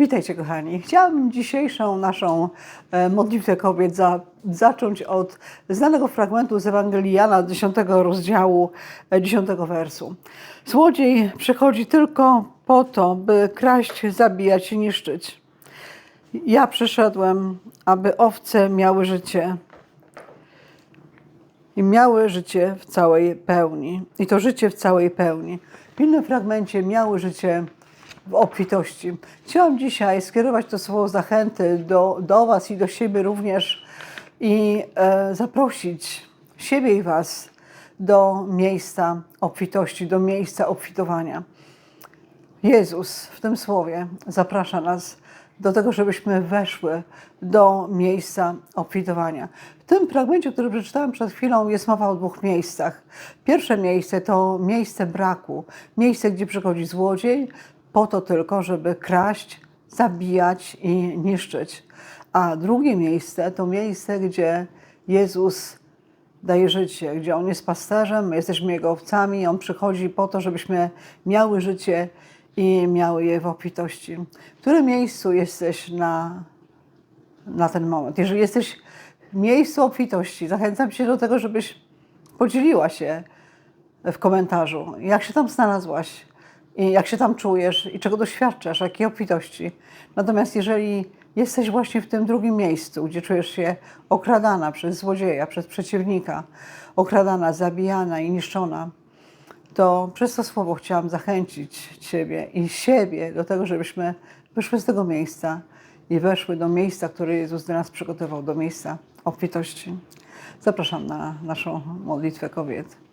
Witajcie kochani. Chciałabym dzisiejszą naszą e, modlitwę kobiet za, zacząć od znanego fragmentu z Ewangelii Jana 10 rozdziału e, 10 wersu. Złodziej przychodzi tylko po to, by kraść, zabijać i niszczyć. Ja przyszedłem, aby owce miały życie i miały życie w całej pełni. I to życie w całej pełni. W innym fragmencie miały życie obfitości. Chciałam dzisiaj skierować to słowo zachęty do, do Was i do siebie również i e, zaprosić siebie i Was do miejsca obfitości, do miejsca obfitowania. Jezus w tym słowie zaprasza nas do tego, żebyśmy weszły do miejsca obfitowania. W tym fragmencie, który przeczytałam przed chwilą, jest mowa o dwóch miejscach. Pierwsze miejsce to miejsce braku, miejsce, gdzie przychodzi złodziej, po to tylko, żeby kraść, zabijać i niszczyć. A drugie miejsce to miejsce, gdzie Jezus daje życie, gdzie On jest pasterzem, my jesteśmy Jego owcami, On przychodzi po to, żebyśmy miały życie i miały je w obfitości. W którym miejscu jesteś na, na ten moment? Jeżeli jesteś w miejscu obfitości, zachęcam Cię do tego, żebyś podzieliła się w komentarzu, jak się tam znalazłaś i jak się tam czujesz i czego doświadczasz, jakiej obfitości. Natomiast jeżeli jesteś właśnie w tym drugim miejscu, gdzie czujesz się okradana przez złodzieja, przez przeciwnika, okradana, zabijana i niszczona, to przez to słowo chciałam zachęcić Ciebie i siebie do tego, żebyśmy wyszły z tego miejsca i weszły do miejsca, które Jezus dla nas przygotował, do miejsca obfitości. Zapraszam na naszą modlitwę kobiet.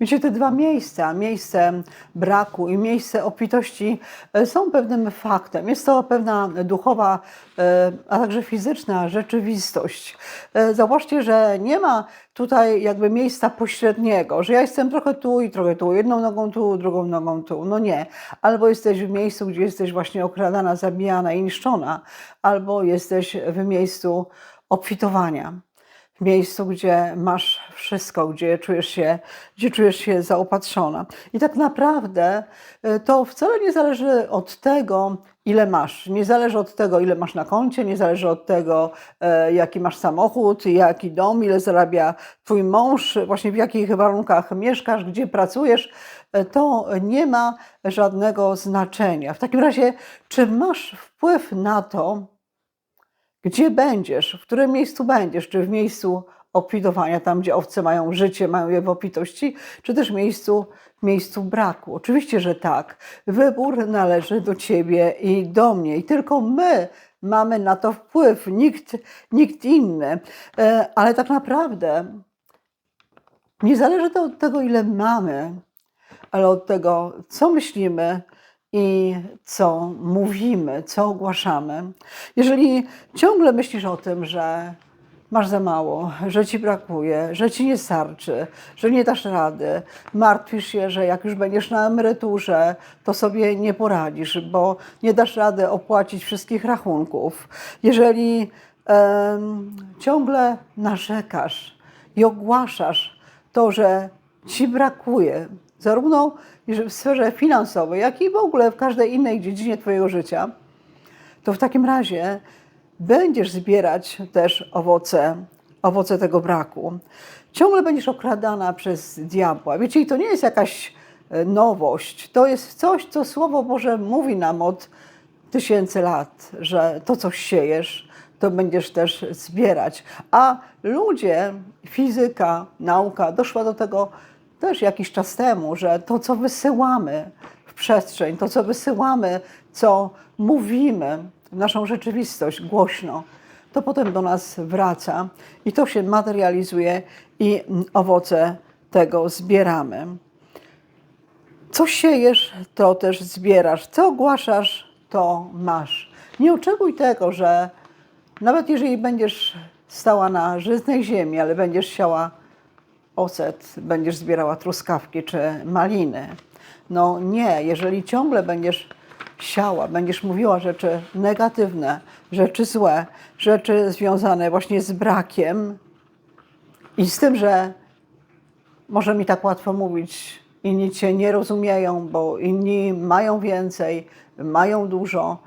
Wiecie, te dwa miejsca, miejsce braku i miejsce obfitości, e, są pewnym faktem. Jest to pewna duchowa, e, a także fizyczna rzeczywistość. E, Zauważcie, że nie ma tutaj jakby miejsca pośredniego, że ja jestem trochę tu i trochę tu, jedną nogą tu, drugą nogą tu. No nie. Albo jesteś w miejscu, gdzie jesteś właśnie okradana, zabijana i niszczona, albo jesteś w miejscu obfitowania miejscu, gdzie masz wszystko, gdzie czujesz się, gdzie czujesz się zaopatrzona. I tak naprawdę y, to wcale nie zależy od tego, ile masz. Nie zależy od tego, ile masz na koncie, nie zależy od tego, e, jaki masz samochód, jaki dom, ile zarabia twój mąż, właśnie w jakich warunkach mieszkasz, gdzie pracujesz. E, To nie ma żadnego znaczenia. W takim razie, czy masz wpływ na to, gdzie będziesz, w którym miejscu będziesz, czy w miejscu obfitowania, tam gdzie owce mają życie, mają je w obfitości, czy też miejscu, miejscu braku. Oczywiście, że tak. Wybór należy do ciebie i do mnie i tylko my mamy na to wpływ, nikt, nikt inny. E, Ale tak naprawdę nie zależy to od tego, ile mamy, ale od tego, co myślimy i co mówimy, co ogłaszamy. Jeżeli ciągle myślisz o tym, że masz za mało, że ci brakuje, że ci nie starczy, że nie dasz rady, martwisz się, że jak już będziesz na emeryturze, to sobie nie poradzisz, bo nie dasz rady opłacić wszystkich rachunków. Jeżeli em, ciągle narzekasz i ogłaszasz to, że ci brakuje, zarówno w sferze finansowej, jak i w ogóle w każdej innej dziedzinie Twojego życia, to w takim razie będziesz zbierać też owoce, owoce tego braku. Ciągle będziesz okradana przez diabła. Wiecie, i to nie jest jakaś e, nowość. To jest coś, co Słowo Boże mówi nam od tysięcy lat, że to, co siejesz, to będziesz też zbierać. A ludzie, fizyka, nauka doszła do tego też jakiś czas temu, że to, co wysyłamy w przestrzeń, to, co wysyłamy, co mówimy naszą rzeczywistość głośno, to potem do nas wraca i to się materializuje i owoce tego zbieramy. Co siejesz, to też zbierasz. Co ogłaszasz, to masz. Nie oczekuj tego, że nawet jeżeli będziesz stała na żyznej ziemi, ale będziesz siała ocet, będziesz zbierała truskawki czy maliny. No nie, jeżeli ciągle będziesz siała, będziesz mówiła rzeczy negatywne, rzeczy złe, rzeczy związane właśnie z brakiem i z tym, że może mi tak łatwo mówić, inni cię nie rozumieją, bo inni mają więcej, mają dużo,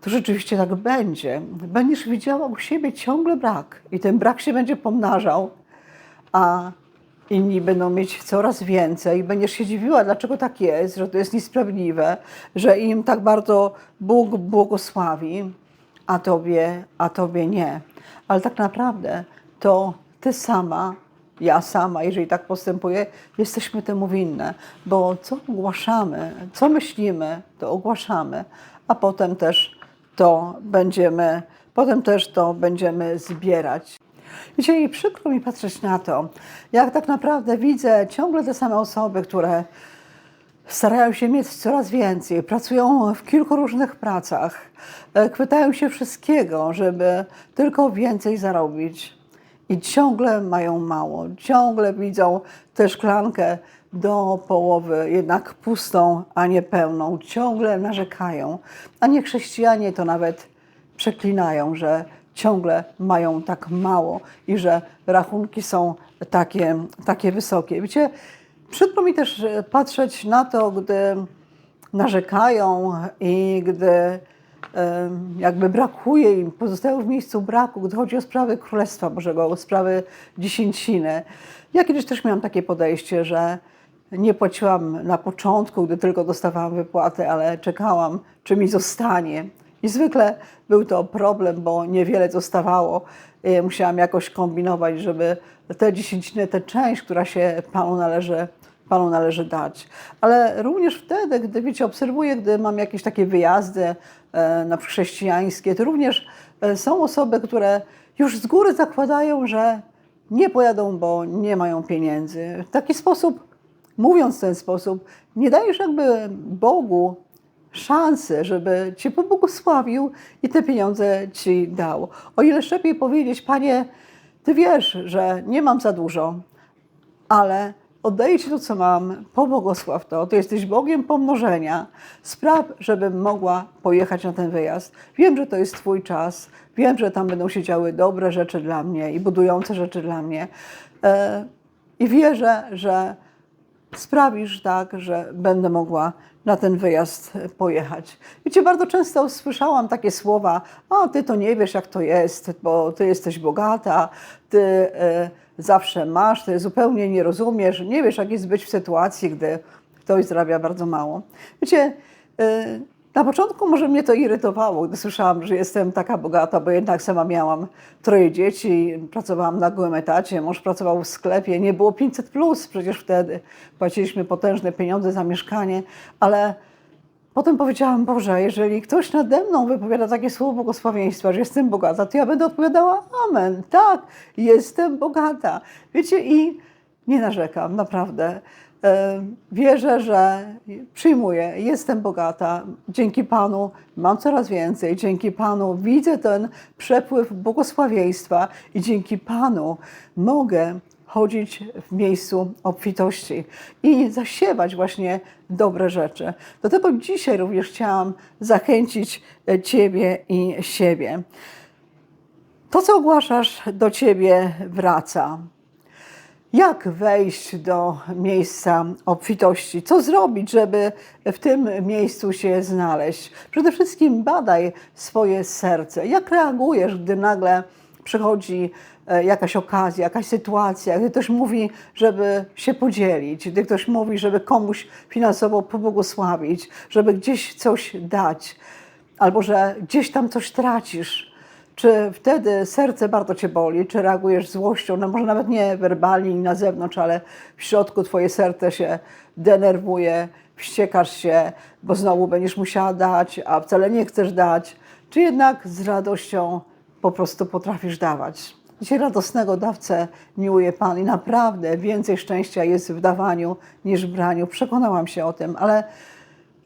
to rzeczywiście tak będzie. Będziesz widziała u siebie ciągle brak i ten brak się będzie pomnażał, a inni będą mieć coraz więcej. Będziesz się dziwiła, dlaczego tak jest, że to jest niesprawiedliwe, że im tak bardzo Bóg błogosławi, a tobie, a tobie nie. Ale tak naprawdę to ty sama, ja sama, jeżeli tak postępuję, jesteśmy temu winne, bo co ogłaszamy, co myślimy, to ogłaszamy, a potem też to będziemy, potem też to będziemy zbierać. I przykro mi patrzeć na to, jak tak naprawdę widzę ciągle te same osoby, które starają się mieć coraz więcej, pracują w kilku różnych pracach, e, chwytają się wszystkiego, żeby tylko więcej zarobić. I ciągle mają mało, ciągle widzą tę szklankę do połowy, jednak pustą, a nie pełną, ciągle narzekają. A nie chrześcijanie to nawet przeklinają, że ciągle mają tak mało i że rachunki są takie, takie wysokie. Wiecie, przykro mi też e, patrzeć na to, gdy narzekają i gdy jakby brakuje im, pozostają w miejscu braku, gdy chodzi o sprawy Królestwa Bożego, o sprawy dziesięciny. Ja kiedyś też miałam takie podejście, że nie płaciłam na początku, gdy tylko dostawałam wypłatę, ale czekałam, czy mi zostanie. I zwykle był to problem, bo niewiele zostawało. I Musiałam jakoś kombinować, żeby te dziesięciny, tę część, która się Panu należy, Panu należy dać. Ale również wtedy, gdy wiecie, obserwuję, gdy mam jakieś takie wyjazdy e, na chrześcijańskie, to również e, są osoby, które już z góry zakładają, że nie pojadą, bo nie mają pieniędzy. W taki sposób, mówiąc w ten sposób, nie dajesz jakby Bogu szansę, żeby Cię pobłogosławił i te pieniądze Ci dał. O ile lepiej powiedzieć, Panie, Ty wiesz, że nie mam za dużo, ale oddaję Ci to, co mam, pobłogosław to. Ty jesteś Bogiem pomnożenia. Spraw, żebym mogła pojechać na ten wyjazd. Wiem, że to jest Twój czas. Wiem, że tam będą się działy dobre rzeczy dla mnie i budujące rzeczy dla mnie. E, I wierzę, że sprawisz tak, że będę mogła na ten wyjazd pojechać. Wiecie, bardzo często słyszałam takie słowa, a ty to nie wiesz jak to jest, bo ty jesteś bogata, ty e, zawsze masz, ty zupełnie nie rozumiesz, nie wiesz jak jest być w sytuacji, gdy ktoś zarabia bardzo mało. Wiecie, e, na początku może mnie to irytowało, gdy słyszałam, że jestem taka bogata, bo jednak sama miałam troje dzieci, pracowałam na gołym etacie, mąż pracował w sklepie, nie było 500 plus przecież wtedy. Płaciliśmy potężne pieniądze za mieszkanie, ale potem powiedziałam, Boże, jeżeli ktoś nade mną wypowiada takie słowo błogosławieństwa, że jestem bogata, to ja będę odpowiadała Amen, tak, jestem bogata. Wiecie, i nie narzekam, naprawdę. E, Wierzę, że przyjmuję, jestem bogata. Dzięki Panu mam coraz więcej. Dzięki Panu widzę ten przepływ błogosławieństwa i dzięki Panu mogę chodzić w miejscu obfitości i zasiewać właśnie dobre rzeczy. Do tego dzisiaj również chciałam zachęcić e, Ciebie i siebie. To, co ogłaszasz, do Ciebie wraca. Jak wejść do miejsca obfitości? Co zrobić, żeby w tym miejscu się znaleźć? Przede wszystkim badaj swoje serce. Jak reagujesz, gdy nagle przychodzi e, jakaś okazja, jakaś sytuacja, gdy ktoś mówi, żeby się podzielić, gdy ktoś mówi, żeby komuś finansowo pobłogosławić, żeby gdzieś coś dać, albo że gdzieś tam coś tracisz. Czy wtedy serce bardzo cię boli? Czy reagujesz złością? No może nawet nie werbalnie na zewnątrz, ale w środku twoje serce się denerwuje, wściekasz się, bo znowu będziesz musiała dać, a wcale nie chcesz dać. Czy jednak z radością po prostu potrafisz dawać? Dzisiaj radosnego dawcę miłuje Pan i naprawdę więcej szczęścia jest w dawaniu niż w braniu. Przekonałam się o tym, ale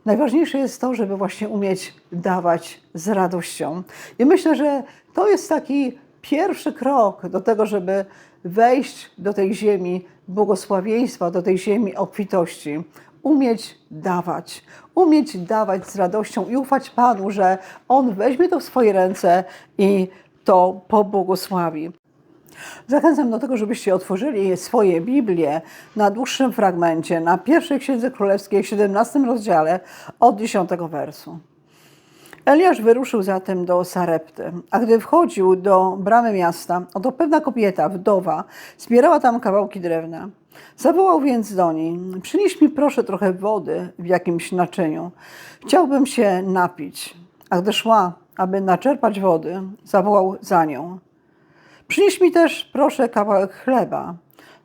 Najważniejsze jest to, żeby właśnie umieć dawać z radością. I myślę, że to jest taki pierwszy krok do tego, żeby wejść do tej ziemi błogosławieństwa do tej ziemi obfitości. Umieć dawać, umieć dawać z radością i ufać Panu, że On weźmie to w swoje ręce i to pobłogosławi. Zachęcam do tego, żebyście otworzyli swoje Biblie na dłuższym fragmencie, na pierwszej Księdze Królewskiej, 17 rozdziale, od 10 wersu. Eliasz wyruszył zatem do Sarepty, a gdy wchodził do bramy miasta, oto pewna kobieta, wdowa, zbierała tam kawałki drewna. Zawołał więc do niej: Przynieś mi proszę trochę wody w jakimś naczyniu. Chciałbym się napić. A gdy szła, aby naczerpać wody, zawołał za nią: Przynieś mi też, proszę, kawałek chleba.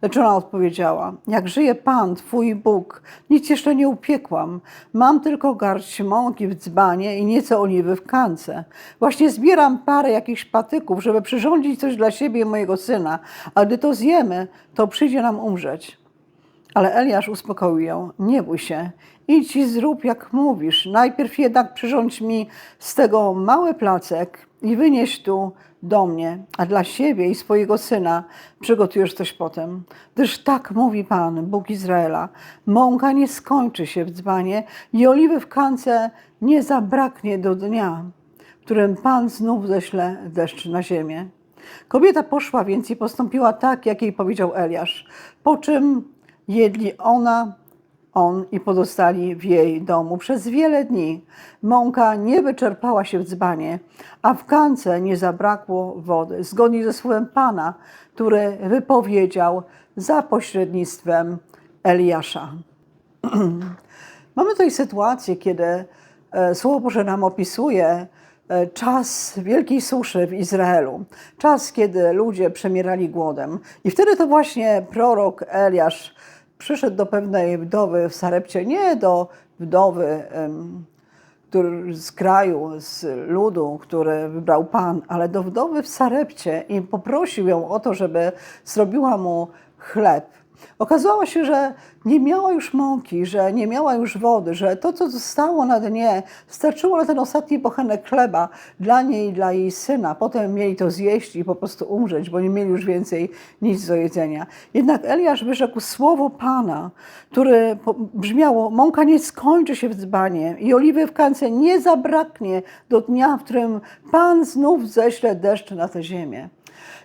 Lecz ona odpowiedziała: Jak żyje Pan, Twój Bóg, nic jeszcze nie upiekłam. Mam tylko garść mąki w dzbanie i nieco oliwy w kance. Właśnie zbieram parę jakichś patyków, żeby przyrządzić coś dla siebie i mojego syna, a gdy to zjemy, to przyjdzie nam umrzeć. Ale Eliasz uspokoił ją: Nie bój się, idź i zrób jak mówisz. Najpierw jednak przyrządź mi z tego mały placek i wynieś tu do mnie, a dla siebie i swojego syna przygotujesz coś potem. Gdyż tak mówi Pan, Bóg Izraela: mąka nie skończy się w dzbanie i oliwy w kance nie zabraknie do dnia, w którym Pan znów ześle deszcz na ziemię. Kobieta poszła więc i postąpiła tak, jak jej powiedział Eliasz, po czym jedli ona, on i pozostali w jej domu przez wiele dni. Mąka nie wyczerpała się w dzbanie, a w kance nie zabrakło wody, zgodnie ze słowem Pana, który wypowiedział za pośrednictwem Eliasza. Mamy tutaj sytuację, kiedy e, Słowo Boże nam opisuje e, czas wielkiej suszy w Izraelu. Czas, kiedy ludzie przemierali głodem. I wtedy to właśnie prorok Eliasz przyszedł do pewnej wdowy w Sarepcie, nie do wdowy który, z kraju, z ludu, który wybrał Pan, ale do wdowy w Sarepcie i poprosił ją o to, żeby zrobiła mu chleb. Okazało się, że nie miała już mąki, że nie miała już wody, że to, co zostało na dnie, starczyło na ten ostatni bochenek chleba dla niej i dla jej syna. Potem mieli to zjeść i po prostu umrzeć, bo nie mieli już więcej nic do jedzenia. Jednak Eliasz wyrzekł słowo Pana, które brzmiało: Mąka nie skończy się w dzbanie i oliwy w kance nie zabraknie do dnia, w którym Pan znów ześle deszcz na tę ziemię.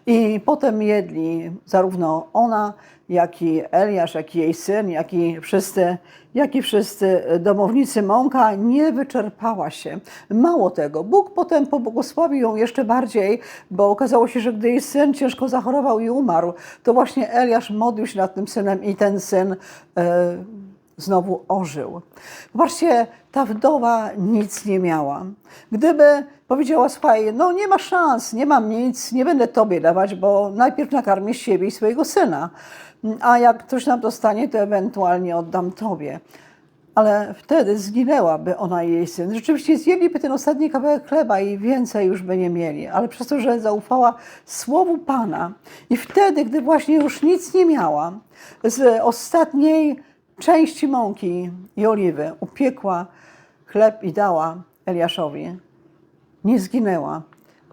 I potem jedli zarówno ona, jak i Eliasz, jak i jej syn, jak i wszyscy, jak i wszyscy domownicy. Mąka nie wyczerpała się. Mało tego, Bóg potem pobłogosławił ją jeszcze bardziej, bo okazało się, że gdy jej syn ciężko zachorował i umarł, to właśnie Eliasz modlił się nad tym synem i ten syn e, znowu ożył. Popatrzcie, ta wdowa nic nie miała. Gdyby powiedziała, słuchaj, no nie ma szans, nie mam nic, nie będę tobie dawać, bo najpierw nakarmię siebie i swojego syna, a jak ktoś nam dostanie, to ewentualnie oddam tobie. Ale wtedy zginęłaby ona i jej syn. Rzeczywiście zjedliby ten ostatni kawałek chleba i więcej już by nie mieli. Ale przez to, że zaufała słowu Pana i wtedy, gdy właśnie już nic nie miała, z ostatniej części mąki i oliwy upiekła chleb i dała Eliaszowi. Nie zginęła,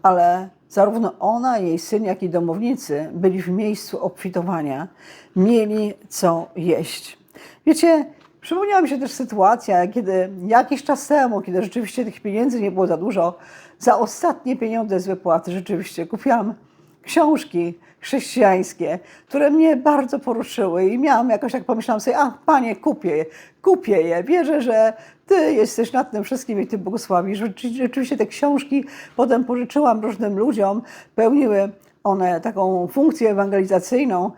ale zarówno ona, jej syn, jak i domownicy byli w miejscu obfitowania, mieli co jeść. Wiecie, przypomniała mi się też sytuacja, kiedy jakiś czas temu, kiedy rzeczywiście tych pieniędzy nie było za dużo, za ostatnie pieniądze z wypłaty rzeczywiście kupiłam książki chrześcijańskie, które mnie bardzo poruszyły i miałam jakoś tak pomyślałam sobie, a panie, kupię je, kupię je, wierzę, że ty jesteś nad tym wszystkim i ty błogosławisz. Rzeczywiście te książki potem pożyczyłam różnym ludziom, pełniły one taką funkcję ewangelizacyjną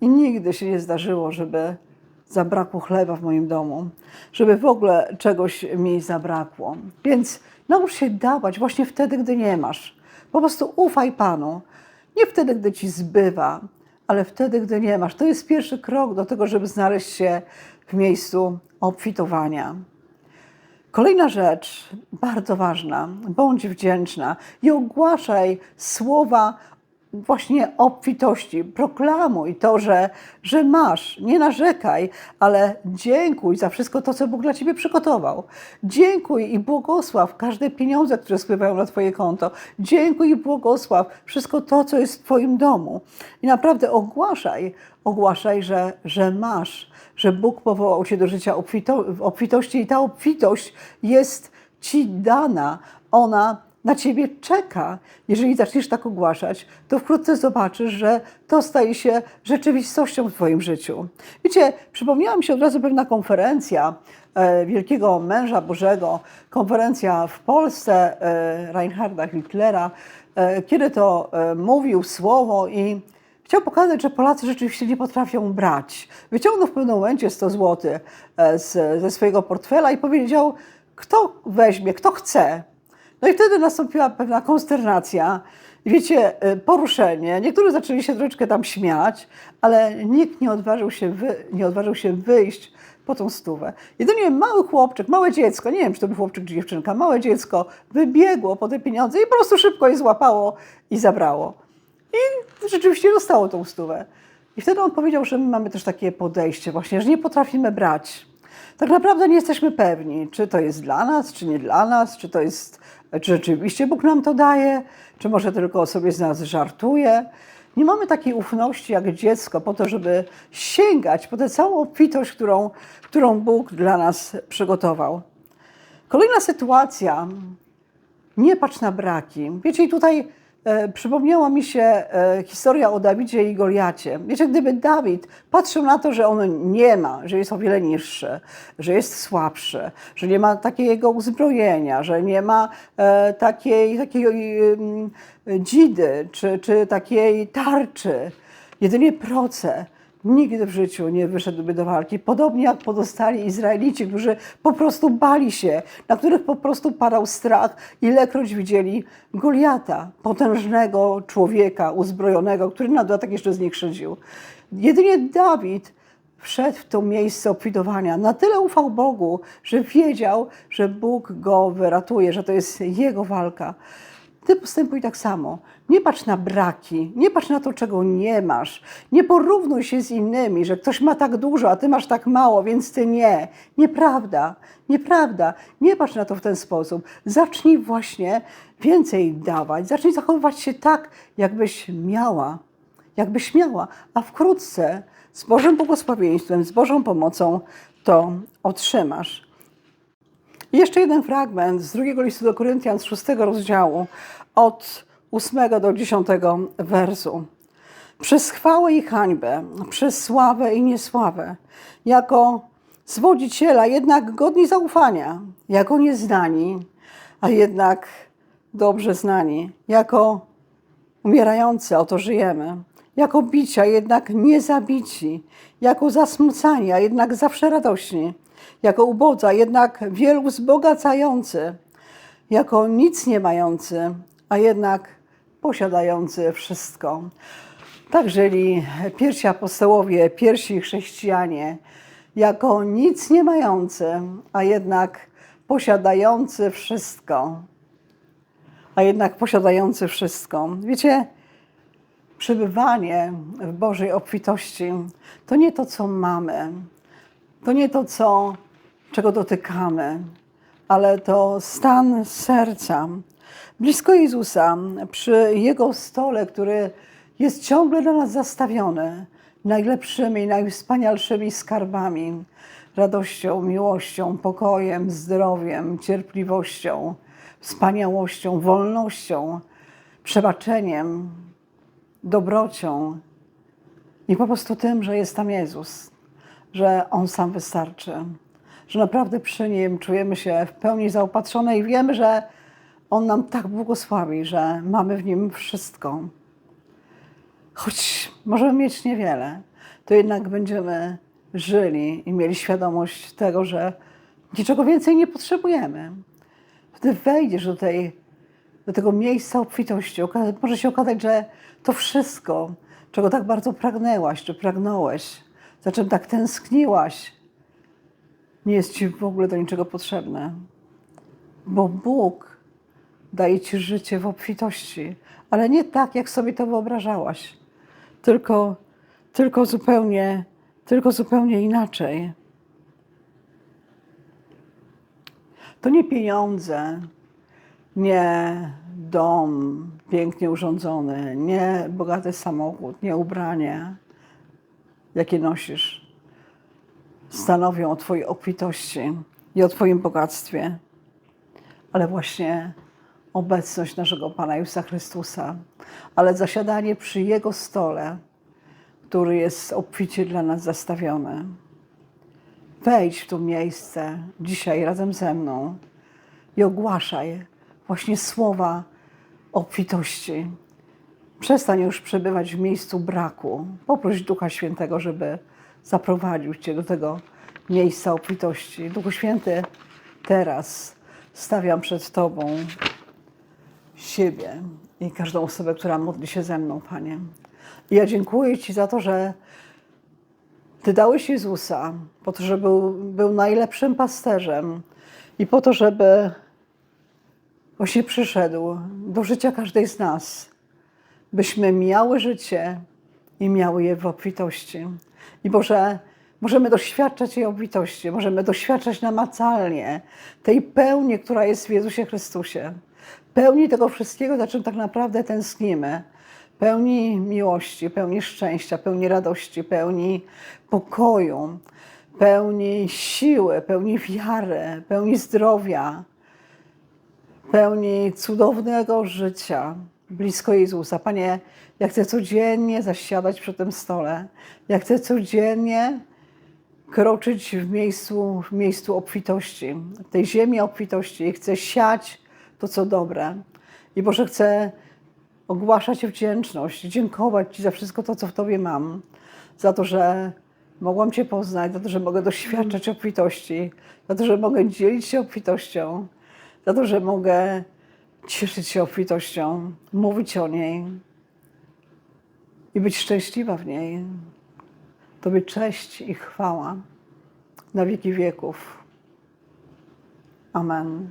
i nigdy się nie zdarzyło, żeby zabrakło chleba w moim domu, żeby w ogóle czegoś mi zabrakło. Więc naucz się dawać właśnie wtedy, gdy nie masz. Po prostu ufaj Panu. Nie wtedy, gdy ci zbywa, ale wtedy, gdy nie masz. To jest pierwszy krok do tego, żeby znaleźć się w miejscu obfitowania. Kolejna rzecz, bardzo ważna, bądź wdzięczna i ogłaszaj słowa właśnie obfitości. Proklamuj to, że, że masz. Nie narzekaj, ale dziękuj za wszystko to, co Bóg dla ciebie przygotował. Dziękuj i błogosław każde pieniądze, które spływają na twoje konto. Dziękuj i błogosław wszystko to, co jest w twoim domu. I naprawdę ogłaszaj, ogłaszaj, że, że masz, że Bóg powołał cię do życia obfito, obfitości i ta obfitość jest ci dana. Ona na ciebie czeka. Jeżeli zaczniesz tak ogłaszać, to wkrótce zobaczysz, że to staje się rzeczywistością w Twoim życiu. Wiecie, przypomniała mi się od razu pewna konferencja e, wielkiego męża Bożego, konferencja w Polsce e, Reinharda Hitlera, e, kiedy to mówił słowo i Chciał pokazać, że Polacy rzeczywiście nie potrafią brać. Wyciągnął w pewnym momencie 100 zł z, ze swojego portfela i powiedział, kto weźmie, kto chce. No i wtedy nastąpiła pewna konsternacja, wiecie, e, poruszenie. Niektórzy zaczęli się troszeczkę tam śmiać, ale nikt nie odważył się, wy, nie odważył się wyjść po tą stówę. Jedynie mały chłopczyk, małe dziecko, nie wiem, czy to był chłopczyk czy dziewczynka, małe dziecko wybiegło po te pieniądze i po prostu szybko je złapało i zabrało. I rzeczywiście dostało tą stówę. I wtedy on powiedział, że my mamy też takie podejście właśnie, że nie potrafimy brać. Tak naprawdę nie jesteśmy pewni, czy to jest dla nas, czy nie dla nas, czy to jest, czy rzeczywiście Bóg nam to daje, czy może tylko sobie z nas żartuje. Nie mamy takiej ufności jak dziecko po to, żeby sięgać po tę całą obfitość, którą, którą Bóg dla nas przygotował. Kolejna sytuacja. Nie patrz na braki. Wiecie, i tutaj przypomniała mi się e, historia o Dawidzie i Goliacie. Wiecie, gdyby Dawid patrzył na to, że on nie ma, że jest o wiele niższy, że jest słabszy, że nie ma takiego uzbrojenia, że nie ma e, takiej, takiej dzidy czy, czy takiej tarczy, jedynie proce, nigdy w życiu nie wyszedłby do walki. Podobnie jak pozostali Izraelici, którzy po prostu bali się, na których po prostu padał strach, ilekroć widzieli Goliata, potężnego człowieka uzbrojonego, który na dodatek jeszcze z nich szydził. Jedynie Dawid wszedł w to miejsce obfidowania. Na tyle ufał Bogu, że wiedział, że Bóg go wyratuje, że to jest jego walka. Ty postępuj tak samo. Nie patrz na braki, nie patrz na to, czego nie masz. Nie porównuj się z innymi, że ktoś ma tak dużo, a ty masz tak mało, więc ty nie. Nieprawda, nieprawda. Nie patrz na to w ten sposób. Zacznij właśnie więcej dawać, zacznij zachowywać się tak, jakbyś miała, jakbyś miała, a wkrótce z Bożym błogosławieństwem, z Bożą pomocą to otrzymasz. Jeszcze jeden fragment z drugiego listu do Koryntian z szóstego rozdziału, od ósmego do dziesiątego wersu. Przez chwałę i hańbę, przez sławę i niesławę, jako zwodziciela jednak godni zaufania, jako nieznani, a jednak dobrze znani, jako umierający, oto żyjemy, jako bicia, jednak nie zabici, jako zasmucani, a jednak zawsze radośni, jako ubodza, jednak wielu wzbogacający, jako nic nie mający, a jednak posiadający wszystko. Tak żyli pierwsi apostołowie, pierwsi chrześcijanie, jako nic nie mający, a jednak posiadający wszystko. A jednak posiadający wszystko. Wiecie, przebywanie w Bożej obfitości to nie to, co mamy, to nie to, co, czego dotykamy, ale to stan serca. Blisko Jezusa, przy Jego stole, który jest ciągle dla nas zastawiony najlepszymi, najwspanialszymi skarbami, radością, miłością, pokojem, zdrowiem, cierpliwością, wspaniałością, wolnością, przebaczeniem, dobrocią i po prostu tym, że jest tam Jezus, że On sam wystarczy, że naprawdę przy Nim czujemy się w pełni zaopatrzone i wiemy, że On nam tak błogosławi, że mamy w Nim wszystko. Choć możemy mieć niewiele, to jednak będziemy żyli i mieli świadomość tego, że niczego więcej nie potrzebujemy. Wtedy wejdziesz do, tej, do tego miejsca obfitości. Może się okazać, że to wszystko, czego tak bardzo pragnęłaś, czy pragnąłeś, za czym tak tęskniłaś, nie jest ci w ogóle do niczego potrzebne. Bo Bóg daje Ci życie w obfitości, ale nie tak, jak sobie to wyobrażałaś, tylko, tylko, zupełnie, tylko zupełnie inaczej. To nie pieniądze, nie dom pięknie urządzony, nie bogaty samochód, nie ubranie, jakie nosisz, stanowią o Twojej obfitości i o Twoim bogactwie, ale właśnie obecność naszego Pana Jezusa Chrystusa, ale zasiadanie przy Jego stole, który jest obficie dla nas zastawiony. Wejdź w to miejsce dzisiaj razem ze mną i ogłaszaj właśnie słowa obfitości. Przestań już przebywać w miejscu braku. Poproś Ducha Świętego, żeby zaprowadził Cię do tego miejsca obfitości. Duchu Święty, teraz stawiam przed Tobą siebie i każdą osobę, która modli się ze mną, Panie. I ja dziękuję Ci za to, że Ty dałeś Jezusa po to, żeby był, był najlepszym pasterzem i po to, żeby właśnie przyszedł do życia każdej z nas, byśmy miały życie i miały je w obfitości. I Boże, możemy doświadczać jej obfitości, możemy doświadczać namacalnie tej pełni, która jest w Jezusie Chrystusie. Pełni tego wszystkiego, za czym tak naprawdę tęsknimy. Pełni miłości, pełni szczęścia, pełni radości, pełni pokoju, pełni siły, pełni wiary, pełni zdrowia, pełni cudownego życia blisko Jezusa. Panie, ja chcę codziennie zasiadać przy tym stole. Ja chcę codziennie kroczyć w miejscu, w miejscu obfitości, w tej ziemi obfitości. I chcę siać to, co dobre. I Boże, chcę ogłaszać wdzięczność, dziękować Ci za wszystko to, co w Tobie mam. Za to, że mogłam Cię poznać, za to, że mogę doświadczać obfitości, za to, że mogę dzielić się obfitością, za to, że mogę cieszyć się obfitością, mówić o niej i być szczęśliwa w niej. Tobie cześć i chwała na wieki wieków. Amen.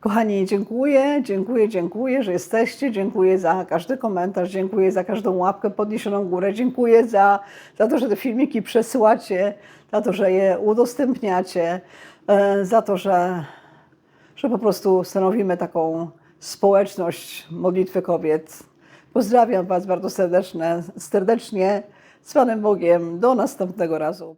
Kochani, dziękuję, dziękuję, dziękuję, że jesteście. Dziękuję za każdy komentarz, dziękuję za każdą łapkę podniesioną górę. Dziękuję za, za to, że te filmiki przesyłacie, za to, że je udostępniacie, e, za to, że, że po prostu stanowimy taką społeczność modlitwy kobiet. Pozdrawiam Was bardzo serdecznie, serdecznie z Panem Bogiem. Do następnego razu.